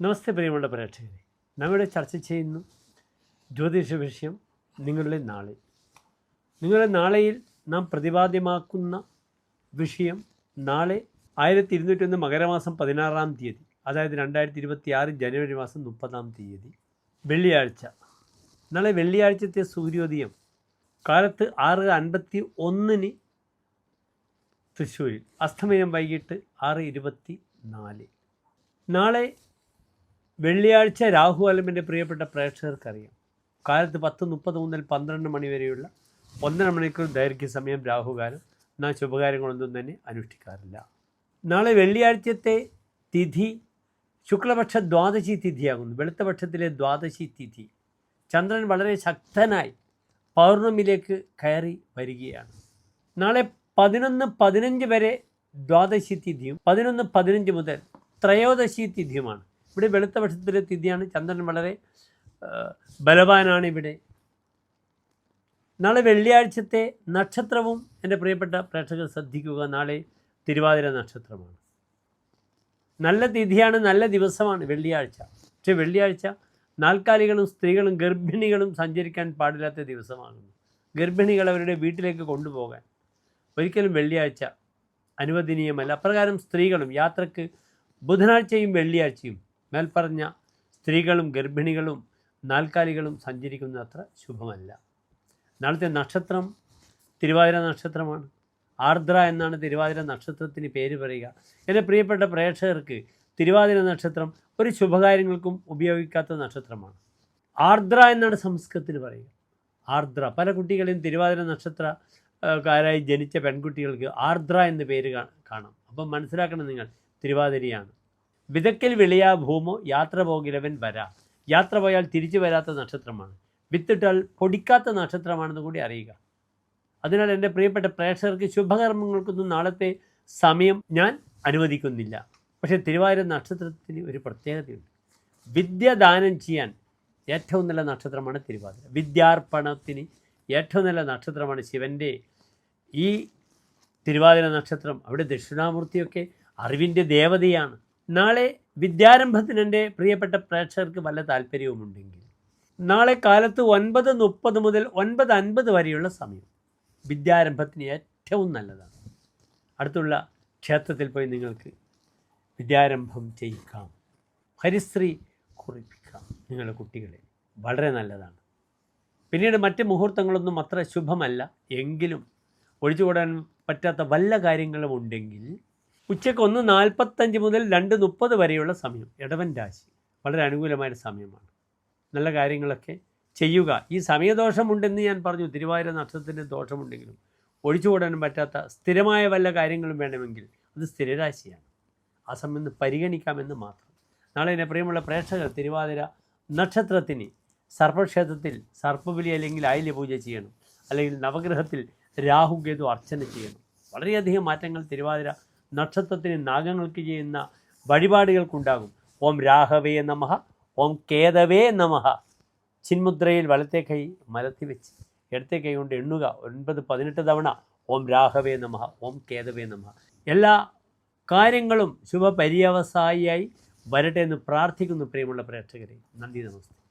നമസ്തേ പ്രിയമുള്ള പ്രേക്ഷകരെ. നമ്മുടെ ചർച്ച ചെയ്യുന്നു ജ്യോതിഷ വിഷയം നിങ്ങളുടെ നാളെ. നിങ്ങളുടെ നാളെയിൽ നാം പ്രതിപാദ്യമാക്കുന്ന വിഷയം നാളെ ആയിരത്തി ഇരുന്നൂറ്റൊന്ന് മകരമാസം പതിനാറാം തീയതി അതായത് രണ്ടായിരത്തി ഇരുപത്തി ആറ് ജനുവരി മാസം മുപ്പതാം തീയതി വെള്ളിയാഴ്ച. നാളെ വെള്ളിയാഴ്ചത്തെ സൂര്യോദയം കാലത്ത് ആറ് അൻപത്തി ഒന്നിന് തൃശ്ശൂരിൽ അസ്തമയം വൈകിട്ട് ആറ് ഇരുപത്തി നാല് നാളെ വെള്ളിയാഴ്ച രാഹു അലമിന്റെ പ്രിയപ്പെട്ട പ്രേക്ഷകർക്കറിയാം. കാലത്ത് പത്ത് മുപ്പത് മുതൽ പന്ത്രണ്ട് മണി വരെയുള്ള ഒന്നര മണിക്കൂർ ദൈർഘ്യ സമയം രാഹുകാലം. നാം ശുഭകാര്യങ്ങളൊന്നും തന്നെ അനുഷ്ഠിക്കാറില്ല. നാളെ വെള്ളിയാഴ്ചത്തെ തിഥി ശുക്ലപക്ഷ ദ്വാദശി തിഥിയാകുന്നു. വെളുത്തപക്ഷത്തിലെ ദ്വാദശി തിഥി. ചന്ദ്രൻ വളരെ ശക്തനായി പൗർണമിയിലേക്ക് കയറി വരികയാണ്. നാളെ പതിനൊന്ന് പതിനഞ്ച് വരെ ദ്വാദശി തിഥിയും പതിനൊന്ന് പതിനഞ്ച് മുതൽ ത്രയോദശി തിഥിയുമാണ്. ഇവിടെ വെളുത്ത വർഷത്തിലെ തിഥിയാണ് ചന്ദ്രൻ വളരെ ബലവാനാണ് ഇവിടെ. നാളെ വെള്ളിയാഴ്ചത്തെ നക്ഷത്രവും എന്റെ പ്രിയപ്പെട്ട പ്രേക്ഷകർ ശ്രദ്ധിക്കുക. നാളെ തിരുവാതിര നക്ഷത്രമാണ്. നല്ല തിഥിയാണ് നല്ല ദിവസമാണ് വെള്ളിയാഴ്ച. പക്ഷെ വെള്ളിയാഴ്ച നാൽക്കാലികളും സ്ത്രീകളും ഗർഭിണികളും സഞ്ചരിക്കാൻ പാടില്ലാത്ത ദിവസമാകുന്നു ഗർഭിണികൾ അവരുടെ വീട്ടിലേക്ക് കൊണ്ടുപോകാൻ ഒരിക്കലും വെള്ളിയാഴ്ച അനുവദനീയമല്ല. അപ്രകാരം സ്ത്രീകളും യാത്രയ്ക്ക് ബുധനാഴ്ചയും വെള്ളിയാഴ്ചയും മേൽപ്പറഞ്ഞ സ്ത്രീകളും ഗർഭിണികളും നാൽക്കാലികളും സഞ്ചരിക്കുന്നത് അത്ര ശുഭമല്ല. നാളത്തെ നക്ഷത്രം തിരുവാതിര നക്ഷത്രമാണ്. ആർദ്ര എന്നാണ് തിരുവാതിര നക്ഷത്രത്തിന് പേര് പറയുക. എന്റെ പ്രിയപ്പെട്ട പ്രേക്ഷകർക്ക് തിരുവാതിര നക്ഷത്രം ഒരു ശുഭകാര്യങ്ങൾക്കും ഉപയോഗിക്കാത്ത നക്ഷത്രമാണ്. ആർദ്ര എന്നാണ് സംസ്കൃതത്തിൽ പറയുക. ആർദ്ര. പല കുട്ടികളെയും തിരുവാതിര നക്ഷത്രക്കാരായി ജനിച്ച പെൺകുട്ടികൾക്ക് ആർദ്ര എന്ന പേര് കാണാം. അപ്പം മനസ്സിലാക്കണം നിങ്ങൾ തിരുവാതിരയാണ്. വിതക്കൽ വിളയാ ഭൂമോ യാത്ര പോകിലവൻ വരാ. യാത്ര പോയാൽ തിരിച്ചു വരാത്ത നക്ഷത്രമാണ്. വിത്തിട്ടാൽ പൊടിക്കാത്ത നക്ഷത്രമാണെന്ന് കൂടി അറിയുക. അതിനാൽ എന്റെ പ്രിയപ്പെട്ട പ്രേക്ഷകർക്ക് ശുഭകർമ്മങ്ങൾക്കൊന്നും നാളത്തെ സമയം ഞാൻ അനുവദിക്കുന്നില്ല. പക്ഷേ തിരുവാതിര നക്ഷത്രത്തിന് ഒരു പ്രത്യേകതയുണ്ട്. വിദ്യ ദാനം ചെയ്യാൻ ഏറ്റവും നല്ല നക്ഷത്രമാണ് തിരുവാതിര. വിദ്യാർപ്പണത്തിന് ഏറ്റവും നല്ല നക്ഷത്രമാണ് ശിവന്റെ ഈ തിരുവാതിര നക്ഷത്രം. അവിടെ ദക്ഷിണാമൂർത്തിയൊക്കെ അറിവിന്റെ ദേവതയാണ്. നാളെ വിദ്യാരംഭത്തിന് എന്റെ പ്രിയപ്പെട്ട പ്രേക്ഷകർക്ക് വല്ല താല്പര്യവുമുണ്ടെങ്കിൽ നാളെ കാലത്ത് ഒൻപത് മുപ്പത് മുതൽ ഒൻപത് അൻപത് വരെയുള്ള സമയം വിദ്യാരംഭത്തിന് ഏറ്റവും നല്ലതാണ്. അടുത്തുള്ള ക്ഷേത്രത്തിൽ പോയി നിങ്ങൾക്ക് വിദ്യാരംഭം ചെയ്യിക്കാം. ഹരിശ്രീ കുറിപ്പിക്കാം. നിങ്ങളുടെ കുട്ടികളെ. വളരെ നല്ലതാണ്. പിന്നീട് മറ്റ് മുഹൂർത്തങ്ങളൊന്നും അത്ര ശുഭമല്ല. എങ്കിലും ഒഴിച്ചുകൂടാൻ പറ്റാത്ത വല്ല കാര്യങ്ങളും ഉണ്ടെങ്കിൽ ഉച്ചയ്ക്ക് ഒന്ന് നാൽപ്പത്തഞ്ച് മുതൽ രണ്ട് മുപ്പത് വരെയുള്ള സമയം. ഇടവൻ രാശി വളരെ അനുകൂലമായ സമയമാണ്. നല്ല കാര്യങ്ങളൊക്കെ ചെയ്യുക. ഈ സമയദോഷമുണ്ടെന്ന് ഞാൻ പറഞ്ഞു. തിരുവാതിര നക്ഷത്രത്തിന്റെ ദോഷമുണ്ടെങ്കിലും ഒഴിച്ചുകൂടാൻ പറ്റാത്ത സ്ഥിരമായ വല്ല കാര്യങ്ങളും വേണമെങ്കിൽ അത് സ്ഥിരരാശിയാണ്. ആ സമയം ഒന്ന് പരിഗണിക്കാമെന്ന് മാത്രം. നാളെ എന്റെ പ്രിയമുള്ള പ്രേക്ഷകർ തിരുവാതിര നക്ഷത്രത്തിന് സർപ്പക്ഷേത്രത്തിൽ സർപ്പബലി അല്ലെങ്കിൽ ആയില്യ പൂജ ചെയ്യണം. അല്ലെങ്കിൽ നവഗ്രഹത്തിൽ രാഹുകേതു അർച്ചന ചെയ്യണം. വളരെയധികം മാറ്റങ്ങൾ തിരുവാതിര നക്ഷത്രത്തിന് നാഗങ്ങൾക്ക് ചെയ്യുന്ന വഴിപാടുകൾക്കുണ്ടാകും. ഓം രാഘവേ നമഃ ഓം കേതവേ നമഃ. ചിന്മുദ്രയിൽ വലത്തെ കൈ മലത്തി വെച്ച് ഇടത്തെ കൈ കൊണ്ട് എണ്ണുക. ഒൻപത് പതിനെട്ട് തവണ ഓം രാഘവേ നമഃ ഓം കേതവേ നമഃ. എല്ലാ കാര്യങ്ങളും ശുഭപര്യവസായിയായി വരട്ടെ എന്ന് പ്രാർത്ഥിക്കുന്നു പ്രിയമുള്ള പ്രേക്ഷകരെ. നന്ദി നമസ്തേ.